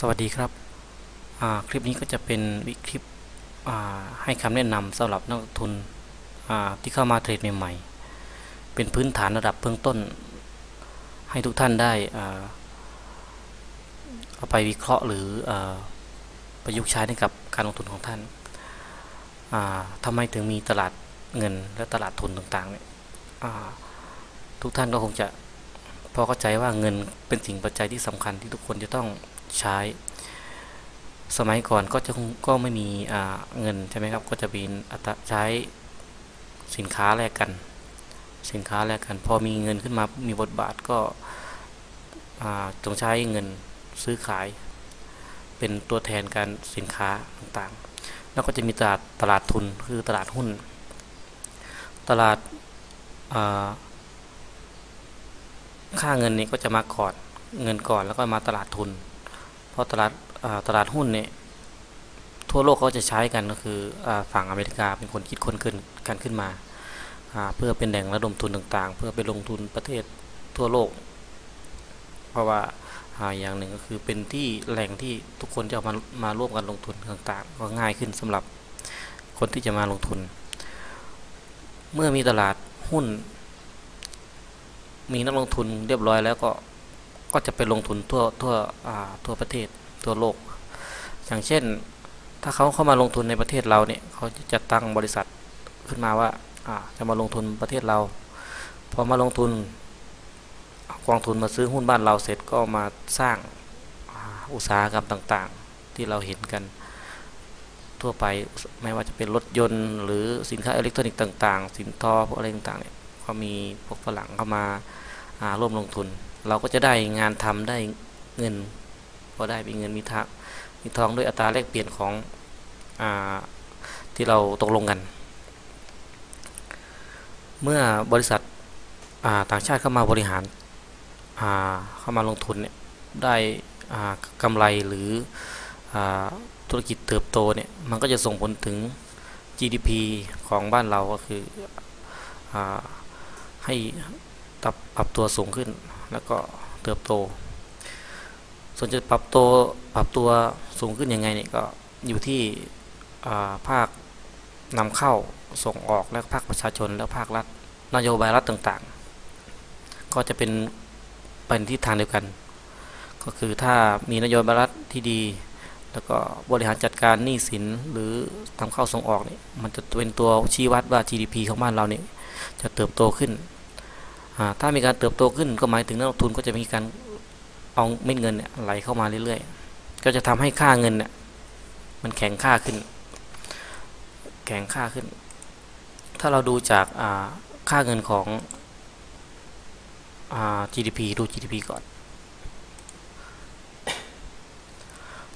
สวัสดีครับ คลิปนี้ก็จะเป็นวิคลิปให้คำแนะนำสำหรับนักทุนที่เข้ามาเทรดใหม่ๆ เป็นพื้นฐานระดับเบื้องต้น ให้ทุกท่านได้เอาไปวิเคราะห์หรืออประยุกต์ใช้ในกับการลงทุนของท่านทำไมถึงมีตลาดเงินและตลาดทุนต่างๆเนี่ยทุกท่านก็คงจะ พอเข้าใจว่าเงินเป็นสิ่งปัจจัยที่สำคัญที่ทุกคนจะต้องใช้ สมัยก่อนก็จะก็ไม่มีเงินใช่ไหมครับ ก็จะมีอัตใช้สินค้าแลกกัน สินค้าแลกกัน พอมีเงินขึ้นมามีบทบาทก็ต้องใช้เงินซื้อขาย เป็นตัวแทนการสินค้าต่างๆ แล้วก็จะมีตลาดตลาดทุนคือตลาดหุ้น ตลาด ค่าเงินนี้ก็จะมาก่อนเงินก่อนแล้วก็มาตลาดทุน เพราะตลาดตลาดหุ้นเนี่ยทั่วโลกเขาจะใช้กันก็คือฝั่งอเมริกาเป็นคนคิดคนขึ้นกันขึ้นมาเพื่อเป็นแหล่งระดมทุนต่างๆ เพื่อไปลงทุนประเทศทั่วโลก เพราะว่าอย่างหนึ่งก็คือเป็นที่แหล่งที่ทุกคนจะมามาร่วมกันลงทุนต่างๆ ก็ง่ายขึ้นสำหรับคนที่จะมาลงทุน เมื่อมีตลาดหุ้น มีนักลงทุนเรียบร้อยแล้วก็ก็จะไปลงทุนทั่วทั่วทั่วประเทศทั่วโลก อย่างเช่น ถ้าเขาเข้ามาลงทุนในประเทศเราเนี่ยเขาจะตั้งบริษัทขึ้นมาว่าจะมาลงทุนประเทศเรา พอมาลงทุนกองทุนมาซื้อหุ้นบ้านเราเสร็จก็มาสร้างอุตสาหกรรมต่างๆ ที่เราเห็นกันทั่วไปไม่ว่าจะเป็นรถยนต์ หรือสินค้าอิเล็กทรอนิกส์ต่าง ๆ สินทอพวกอะไรต่างๆเนี่ย ก็มีพวกฝรั่งเข้ามาร่วมลงทุน เราก็จะได้งานทำได้เงินพอได้มีเงินมีทักมีทองด้วยอัตราแลกเปลี่ยนของอที่เราตกลงกัน เมื่อบริษัทต่างชาติเข้ามาบริหารเข้ามาลงทุนเนี่ยได้กำไรหรืออธุรกิจเติบโตเนี่ยมันก็จะส่งผลถึง GDP ของบ้านเราก็คืออ ให้ปรับตัวสูงขึ้น แล้วก็เติบโต ส่วนจะปรับตัวปรับตัวสูงขึ้นยังไงเนี่ยก็อยู่ที่ภาคนำเข้าส่งออกและภาคประชาชนและภาครัฐนโยบายรัฐต่างๆ ก็จะเป็นเป็นที่ทางเดียวกัน ก็คือถ้ามีนโยบายรัฐที่ดี แล้วก็บริหารจัดการหนี้สินหรือทำเข้าส่งออกนี่มันจะเป็นตัวชี้วัดว่า GDP ของบ้านเราเนี่ยจะเติบโตขึ้น ถ้ามีการเติบโตขึ้นก็หมายถึงนักลงทุนก็จะมีการเอาเม็ดเงินเนี่ยไหลเข้ามาเรื่อยๆ ก็จะทำให้ค่าเงินเนี่ยมันแข็งค่าขึ้น แข็งค่าขึ้น ถ้าเราดูจากค่าเงินของ GDP ดู GDP ก่อน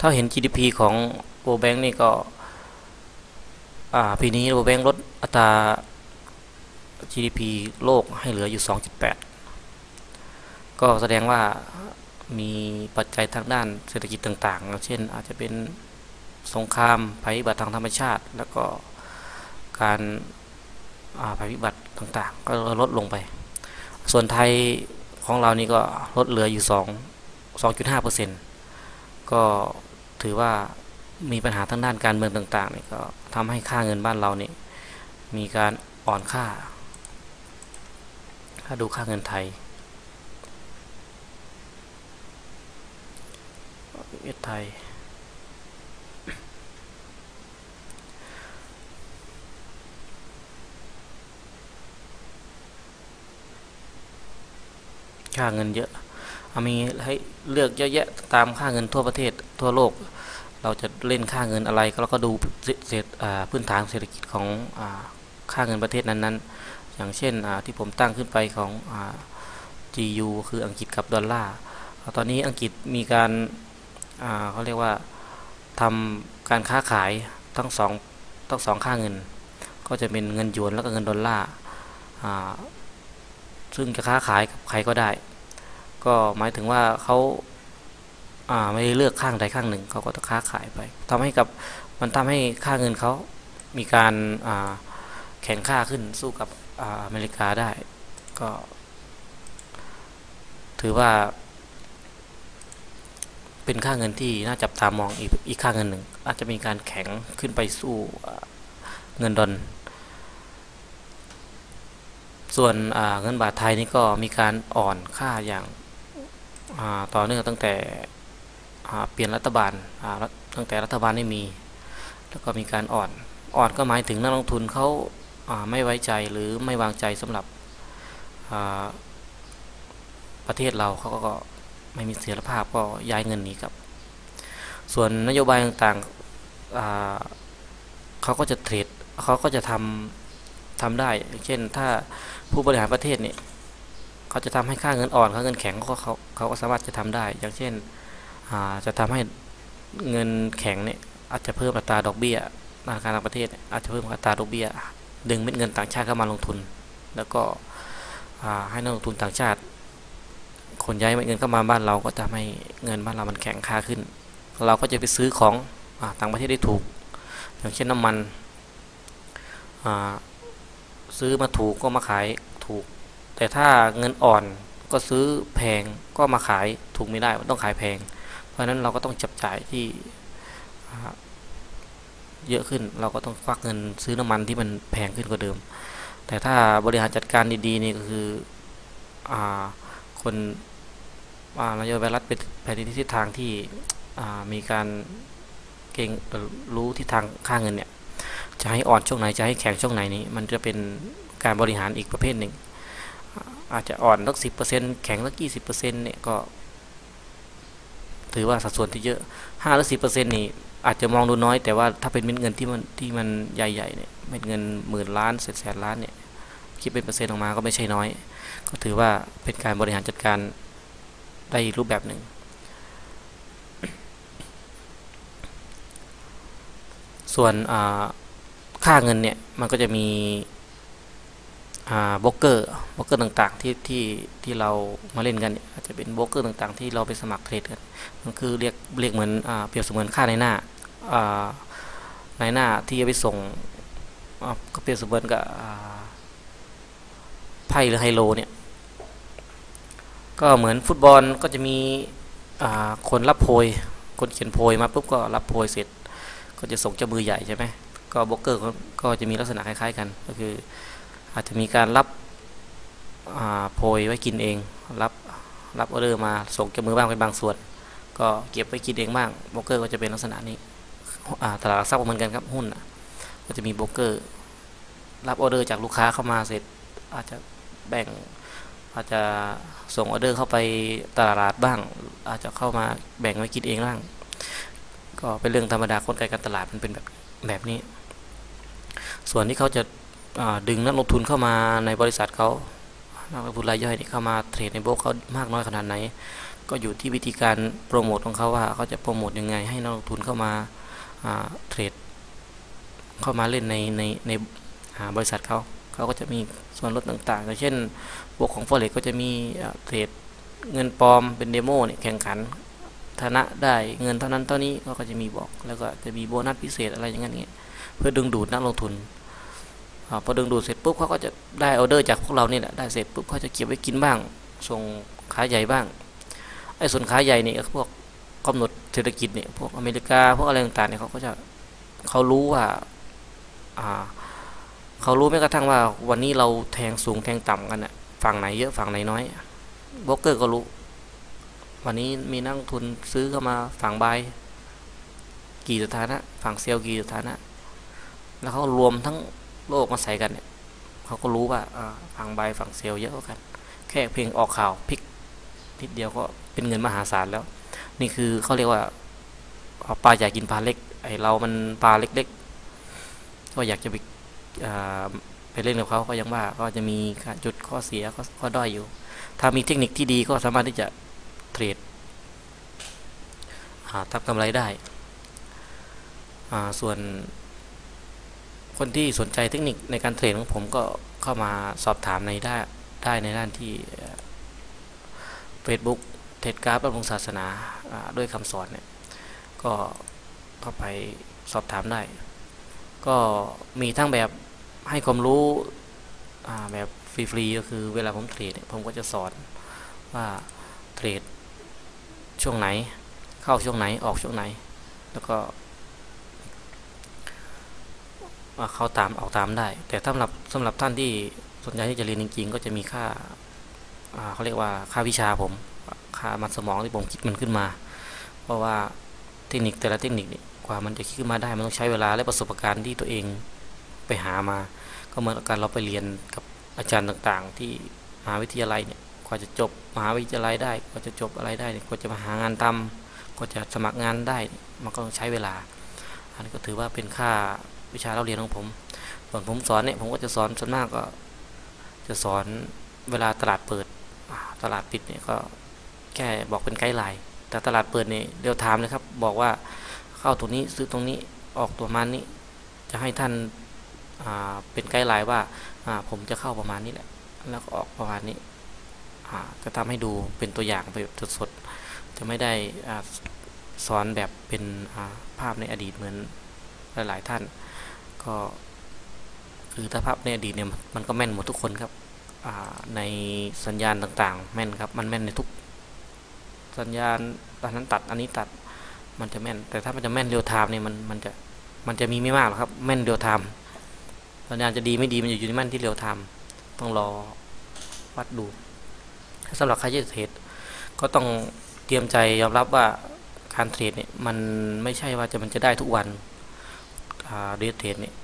ถ้าเห็น GDP ของ World Bank นี่ก็ปีนี้ World Bank ลดอัตรา GDP โลกให้เหลืออยู่ 2.8 ก็แสดงว่ามีปัจจัยทางด้านเศรษฐกิจต่างๆ เช่นอาจจะเป็นสงครามภัยพิบัติทางธรรมชาติ แล้วก็การภัยพิบัติต่างๆ ก็ลดลงไป ส่วนไทยของเรานี่ก็ลดเหลืออยู่ 2 2.5%ก็ถือว่ามีปัญหาทางด้านการเมืองต่างๆนี่ก็ทำให้ค่าเงินบ้านเรานี่มีการอ่อนค่า ถ้าดูค่าเงินไทยเวียดไทย ค่าเงินเยอะ มีให้เลือกเยอะแยะตามค่าเงินทั่วประเทศทั่วโลก เราจะเล่นค่าเงินอะไร ก็เราก็ดูเศษพื้นฐานเศรษฐกิจของอค่าเงินประเทศนั้นๆ อย่างเช่นที่ผมตั้งขึ้นไปของ GU คืออังกฤษกับดอลลาร์ตอนนี้อังกฤษมีการเขาเรียกว่าทำการค้าขายทั้งสองทั้งสองค่าเงิน ก็จะเป็นเงินหยวนแล้วก็เงินดอลลาร์ซึ่งจะค้าขายกับใครก็ได้ ก็หมายถึงว่าเขาไม่ได้เลือกข้างใดข้างหนึ่งเขาก็จะค้าขายไปทำให้กับมันทำให้ค่าเงินเขามีการแข่งค่าขึ้นสู้กับ อเมริกาได้ ก็ ถือว่า เป็นค่าเงินที่น่าจับตามองอีกอีกค่าเงินหนึ่งอาจจะมีการแข็งขึ้นไปสู้เงินดอลส่วนเงินบาทไทยนี่ก็มีการอ่อนค่าอย่างต่อเนื่องตั้งแต่เปลี่ยนรัฐบาลตั้งแต่รัฐบาลไม่มี แล้วก็มีการอ่อนอ่อนก็หมายถึงนักลงทุนเขา ไม่ไว้ใจหรือไม่วางใจสำหรับประเทศเราเขาก็ไม่มีเสถียรภาพก็ย้ายเงินนีครับ ส่วนนโยบายต่างๆเขาก็จะเทรดเขาก็จะทำทำได้ เช่นถ้าผู้บริหารประเทศเนี่ยเขาจะทำให้ค่าเงินอ่อนค่าเงินแข็งเขาเขาเขาก็สามารถจะทำได้ อย่างเช่นจะทำให้เงินแข็งเนี่ยอาจจะเพิ่มอัตราดอกเบี้ยธนาคารต่างประเทศ อาจจะเพิ่มอัตราดอกเบี้ย ดึงเม็ดเงินต่างชาติเข้ามาลงทุน แล้วก็ให้นักลงทุนต่างชาติ คนย้ายเงินเข้ามาบ้านเราก็จะให้เงินบ้านเรามันแข็งค่าขึ้น เราก็จะไปซื้อของอต่างประเทศได้ถูก อย่างเช่นน้ำมันซื้อมาถูกก็มาขายถูก แต่ถ้าเงินอ่อนก็ซื้อแพงก็มาขายถูกไม่ได้ต้องขายแพง เพราะฉะนั้นเราก็ต้องจับจ่ายที่ เยอะขึ้น เราก็ต้องควักเงินซื้อน้ำมันที่มันแพงขึ้นกว่าเดิม แต่ถ้าบริหารจัดการดีๆนี่ก็คืออคนนโยบายรัฐเป็นไปในทิศทางที่มีการเก่งรู้ทิศทางค่าเงินเนี่ยจะให้อ่อนช่วงไหนจะให้แข็งช่วงไหนนี้ มันจะเป็นการบริหารอีกประเภทหนึ่ง อาจจะอ่อนสักสิบเปอร์เซ็นต์แข็งสักกี่สิบเปอร์เซ็นต์เนี่ยก็ ถือว่าสัดส่วนที่เยอะห้าหรือสิบเปอร์เซ็นต์นี่อาจจะมองดูน้อย แต่ว่าถ้าเป็นเม็ดเงินที่มันที่มันใหญ่ๆเนี่ยเม็ดเงินหมื่นล้านแสนล้านเนี่ยคิดเป็นเปอร์เซ็นต์ออกมาก็ไม่ใช่น้อย ก็ถือว่าเป็นการบริหารจัดการได้รูปแบบหนึ่งส่วนค่าเงินเนี่ยมันก็จะมี บล็อกเกอร์บล็อกเกอร์ต่างๆที่ที่ที่เรามาเล่นกันอาจจะเป็นบล็อกเกอร์ต่างๆ ที่เราไปสมัครเทรดกันมันคือเรียกเรียกเหมือนเปรียบเสมือนค่าในหน้าในหน้าที่จะไปส่งก็เปรียบเสมือนกับไพ่หรือไฮโลเนี่ยก็เหมือนฟุตบอลก็จะมีคนรับโพย คนเขียนโพยมาปุ๊บก็รับโพยเสร็จ ก็จะส่งเจ้ามือใหญ่ใช่ไหมก็บล็อกเกอร์ก็จะมีลักษณะคล้ายๆกันก็คือ อาจจะมีการรับโพยไว้กินเอง รับรับออเดอร์มาส่งเจ้มือบ้างเป็นบางส่วน ก็เก็บไว้กินเองบ้างโบล็อกเกอร์ก็จะเป็นลักษณะนี้ตลาดหลักทรัพย์เหมือนกันครับหุ้นก็จะมีโบล็อกเกอร์รับออเดอร์จากลูกค้าเข้ามาเสร็จ อาจจะแบ่งอาจจะส่งออเดอร์เข้าไปตลาดบ้าง อาจจะเข้ามาแบ่งไว้กินเองบ้าง ก็เป็นเรื่องธรรมดาคนไกลการตลาดมันเป็นแบบแบบนี้ ส่วนที่เขาจะ ดึงนักลงทุนเข้ามาในบริษัทเขานักลงทุนรายย่อยนี่เข้ามาเทรดในโบกเขามากน้อยขนาดไหน ก็อยู่ที่วิธีการโปรโมทของเขาว่าเขาจะโปรโมทยังไง ให้นักลงทุนเข้ามาเทรดเข้ามาเล่นในในในบริษัทเขาเขาก็จะมีส่วนลดต่างๆอย่างเช่นบวกของ Forex ก็จะมีเทรดเงินปลอมเป็นเดโมเนี่ยแข่งขันธนะได้เงินเท่านั้นเท่านี้ก็จะมีบอกแล้วก็จะมีโบนัสพิเศษอะไรอย่างเงี้ยเพื่อดึงดูดนักลงทุน พอดึงดูดเสร็จปุ๊บเขาก็จะได้ออเดอร์จากพวกเรานี่แหละได้เสร็จปุ๊บเขาจะเก็บไว้กินบ้าง ส่งขายใหญ่บ้างไอ้ส่วนขายใหญ่เนี่ยพวกกำหนดเศรษฐกิจเนี่ยพวกอเมริกาพวกอะไรต่างๆเนี่ยเขาก็จะเขารู้ว่าอ่าเขารู้แม้กระทั่งว่าวันนี้เราแทงสูงแทงต่ำกันอะฝั่งไหนเยอะฝั่งไหนน้อยบล็อกเกอร์ก็รู้ วันนี้มีนักทุนซื้อเข้ามาฝั่งบายกี่สถานะ ฝั่งเซลกี่สถานะ แล้วเขารวมทั้ง โลกมาใส่กันเนี่ยเขาก็รู้ว่าฝั่งใบฝั่งเซลล์เยอะกัน แค่เพียงออกข่าวพลิกนิดเดียวก็เป็นเงินมหาศาลแล้ว นี่คือเขาเรียกว่าปลาใหญ่กินปลาเล็ก ไอเรามันปลาเล็กๆ ก็อยากจะไปไปเล่นกับเขาก็ยังว่าก็จะมีจุดข้อเสียข้อด้อยอยู่ ถ้ามีเทคนิคที่ดีก็สามารถที่จะเทรดทำกำไรได้ส่วน คนที่สนใจเทคนิคในการเทรดของผมก็เข้ามาสอบถามในได้ได้ในด้านที่ Facebook เทรดกราฟบำรุงศาสนาด้วยคำสอนเนี่ยก็เข้าไปสอบถามได้ ก็มีทั้งแบบให้ความรู้แบบฟรีๆก็คือเวลาผมเทรดผมก็จะสอนว่าเทรดช่วงไหน เข้าช่วงไหนออกช่วงไหน แล้วก็ ว่าเข้าตามออกตามได้ แต่สำหรับสำหรับท่านที่สนใจที่จะเรียนจริงๆ ก็จะมีค่าเขาเรียกว่าค่าวิชาผม ค่ามันสมองที่ผมคิดมันขึ้นมา เพราะว่าเทคนิคแต่ละเทคนิคนี่กว่ามันจะคิดขึ้นมาได้มันต้องใช้เวลาและประสบการณ์ที่ตัวเองไปหามา ก็เหมือนกับการเราไปเรียนกับอาจารย์ต่างๆ ที่มหาวิทยาลัยเนี่ยกว่าจะจบมหาวิทยาลัยได้กว่าจะจบอะไรได้กว่าจะมาหางานทำกว่าจะสมัครงานได้ มันก็ต้องใช้เวลา อันนี้ก็ถือว่าเป็นค่า วิชาเราเรียนของผมส่วนผมสอนเนี่ยผมก็จะสอนส่วนมากก็ จะสอนเวลาตลาดเปิดตลาดปิดเนี่ยก็แค่บอกเป็นไกด์ไลน์แต่ตลาดเปิดเนี่ยเดียวทามเลยครับ บอกว่าเข้าตรงนี้ซื้อตรงนี้ออกตัวมันนี้ จะให้ท่านเป็นไกด์ไลน์ว่าผมจะเข้าประมาณนี้แหละแล้วก็ออกประมาณนี้จะทำให้ดูเป็นตัวอย่างแบบสดๆจะไม่ได้สอนแบบเป็นภาพในอดีตเหมือนหลายๆท่าน ก็ คือถ้าภาพในอดีตเนี่ยมันก็แม่นหมดทุกคนครับในสัญญาณต่างๆ แม่นครับ มันแม่นในทุก สัญญาณอันนั้นตัดอันนี้ตัดมันจะแม่น แต่ถ้ามันจะแม่นเรียวไทม์เนี่ยมันมันจะมันจะมีไม่มากหรอกครับ แม่นเรียวไทม์สัญญาณจะดีไม่ดีมันอยู่ที่แม่นที่เรียวไทม์ต้องรอวัดดูสำหรับใครจะเทรดก็ต้องเตรียมใจยอมรับว่าการเทรดเนี่ยมันไม่ใช่ว่าจะมันจะได้ทุกวัน เดทเทรดเนี่ย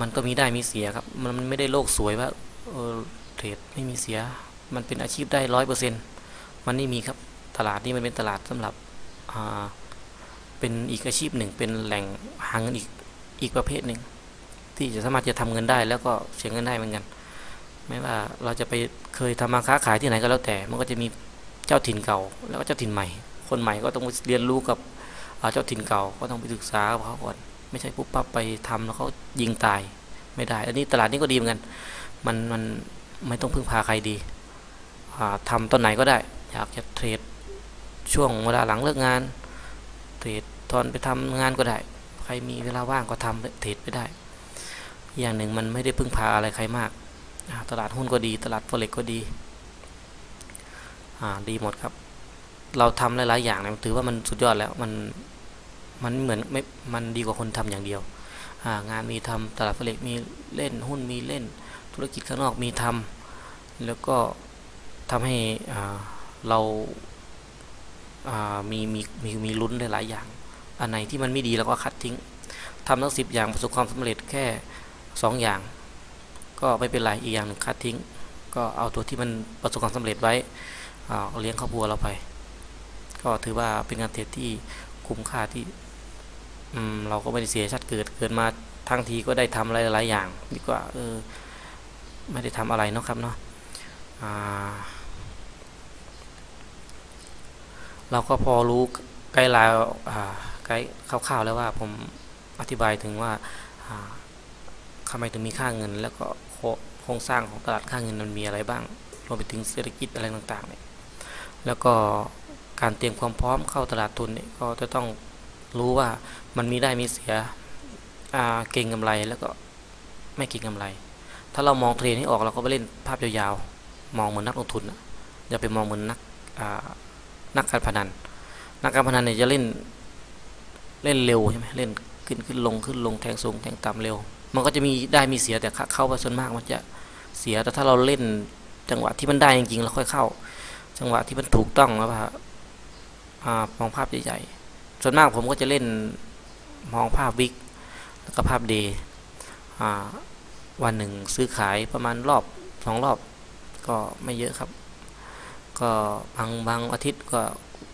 มันก็มีได้มีเสียครับ มันไม่ได้โลกสวยว่าเออเทรดไม่มีเสีย มันเป็นอาชีพได้ร้อยเปอร์เซ็นต์มันไม่มีครับตลาดนี้มันเป็นตลาดสำหรับเป็นอีกอาชีพหนึ่ง เป็นแหล่งหาเงินอีกอีกประเภทหนึ่งที่จะสามารถจะทำเงินได้แล้วก็เสียเงินได้เหมือนกัน ไม่ว่าเราจะไปเคยทำมาค้าขายที่ไหนก็แล้วแต่ มันก็จะมีเจ้าถิ่นเก่า แล้วก็เจ้าถิ่นใหม่ คนใหม่ก็ต้องเรียนรู้กับเจ้าถิ่นเก่าก็ต้องไปศึกษาเขาก่อน ไม่ใช่ปุ๊บปั๊บไปทำแล้วเขายิงตายไม่ได้ อันนี้ตลาดนี้ก็ดีเหมือนกัน มันมันไม่ต้องพึ่งพาใครดีทำตอนไหนก็ได้ อยากจะเทรดช่วงเวลาหลังเลิกงาน เทรดตอนไปทำงานก็ได้ ใครมีเวลาว่างก็ทำเทรดไปได้ อย่างหนึ่งมันไม่ได้พึ่งพาอะไรใครมาก ตลาดหุ้นก็ดี ตลาดโฟเร็กก็ดีดีหมดครับ เราทำหลาย ๆ อย่างเนี่ยถือว่ามันสุดยอดแล้วมัน มันเหมือนไม่มันดีกว่าคนทำอย่างเดียวงานมีทำตลาดโฟเร็กมีเล่นหุ้นมีเล่น ธุรกิจข้างนอกมีทำแล้วก็ทำให้เรามีมีมีมีลุ้นหลายอย่าง อันไหนที่มันไม่ดีเราก็คัดทิ้งทำทั้งสิบอย่างประสบความสำเร็จแค่สองอย่าง ก็ไม่เป็นไรอีกอย่างหนึ่งคัดทิ้ง ก็เอาตัวที่มันประสบความสำเร็จไว้เลี้ยงครอบครัวเราไป ก็ถือว่าเป็นการเทรดที่คุ้มค่าที่ เราก็ไม่ได้เสียชัดเกิดเกิดมาทั้งทีก็ได้ทำอะไรหลายอย่าง ดีกว่าเออไม่ได้ทำอะไรเนาะครับเนาะเราก็พอรู้ไกด์ไลน์ไกด์คร่าวๆแล้วว่าผมอธิบายถึงว่าทำไมถึงมีค่าเงิน แล้วก็โครงสร้างของตลาดค่าเงินมันมีอะไรบ้างรวมไปถึงเศรษฐกิจอะไรต่างๆเนี่ยแล้วก็การเตรียมความพร้อมเข้าตลาดทุนเนี่ยก็จะต้อง รู้ว่ามันมีได้มีเสียเก่งกำไรแล้วก็ไม่เก่งกำไร ถ้าเรามองเทรนให้ออกเราก็ไปเล่นภาพยาวๆมองเหมือนนักลงทุนอย่าไปมองเหมือนนักนักการพนัน นักการพนันเนี่ยจะเล่นเล่นเร็วใช่ไหมเล่นขึ้นขึ้นลงขึ้นลงแทงสูงแทงต่ำเร็ว มันก็จะมีได้มีเสียแต่เข้าไปส่วนมากมันจะเสียแต่ถ้าเราเล่นจังหวะที่มันได้จริงๆเราค่อยเข้า จังหวะที่มันถูกต้องแล้วมองภาพใหญ่ๆ ส่วนมากผมก็จะเล่นมองภาพวิกแล้วก็ภาพเดย์วันหนึ่งซื้อขายประมาณรอบสองรอบก็ไม่เยอะครับ ก็บางบางอาทิตย์ก็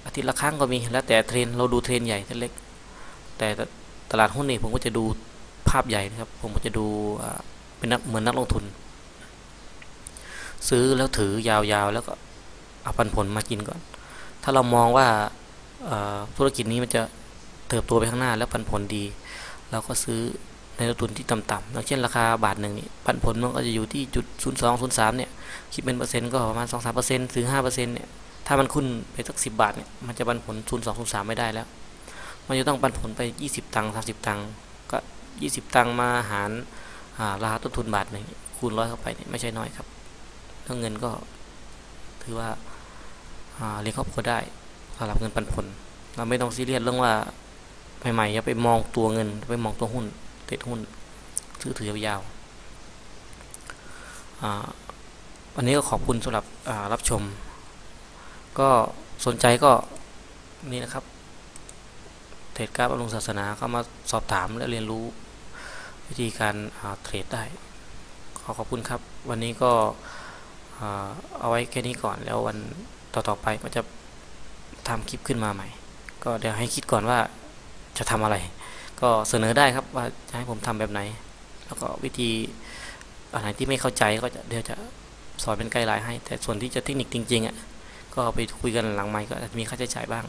อาทิตย์ละครั้งก็มีแล้วแต่เทรนเราดูเทรนใหญ่เทรนเล็ก แต่ตลาดหุ้นนี่ผมก็จะดูภาพใหญ่นะครับ ผมก็จะดูเป็นนักเหมือนนักลงทุน ซื้อแล้วถือยาวๆ แล้วก็เอาปันผลมากินก่อน ถ้าเรามองว่า ธุรกิจนี้มันจะเติบโตไปข้างหน้าแล้วปันผลดี เราก็ซื้อในต้นทุนที่ต่ำๆอย่างเช่นราคาบาทหนึ่งนี่ปันผลมันก็จะอยู่ที่จุดศูนย์สองศูนย์สามเนี่ยคิดเป็นเปอร์เซ็นต์ก็ประมาณสองสามเปอร์เซ็นต์ถึงห้าเปอร์เซ็นต์เนี่ยถ้ามันขึ้นไปสักสิบบาทเนี่ยมันจะปันผลศูนย์สองศูนย์สามไม่ได้แล้ว มันจะต้องปันผลไปยี่สิบตังค์สามสิบตังค์ก็ยี่สิบตังค์มาหารราคาต้นทุนบาทหนึ่งคูณร้อยเข้าไปเนี่ยไม่ใช่น้อยครับเรื่องเงินก็ถือว่าเลี้ยงครอบครัวได้ำหรับเงินปันผล เราไม่ต้องซีเรียสเรื่องว่าใหม่ๆอย่าไปมองตัวเงินไปมองตัวหุ้นเทรดหุ้นซื้อถือยาวๆวันนี้ก็ขอบคุณสำหรับรับชม ก็สนใจก็นี่นะครับเทรดกราฟบำรุงศาสนาเข้ามาสอบถามและเรียนรู้วิธีการาเทรดได้ ขอขอบคุณครับ วันนี้ก็เอาไว้แค่นี้ก่อนแล้ววันต่อๆไปก็จะ ทำคลิปขึ้นมาใหม่ ก็เดี๋ยวให้คิดก่อนว่าจะทำอะไร ก็เสนอได้ครับว่าจะให้ผมทำแบบไหน แล้วก็วิธีอะไรที่ไม่เข้าใจก็จะเดี๋ยวจะสอนเป็นไกด์ไลน์ให้ แต่ส่วนที่จะเทคนิคจริงๆอะก็ไปคุยกันหลังไมค์ก็จะมีค่าใช้จ่ายบ้าง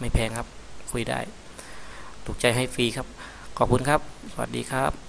ไม่แพงครับ คุยได้ ถูกใจให้ฟรีครับ ขอบคุณครับ สวัสดีครับ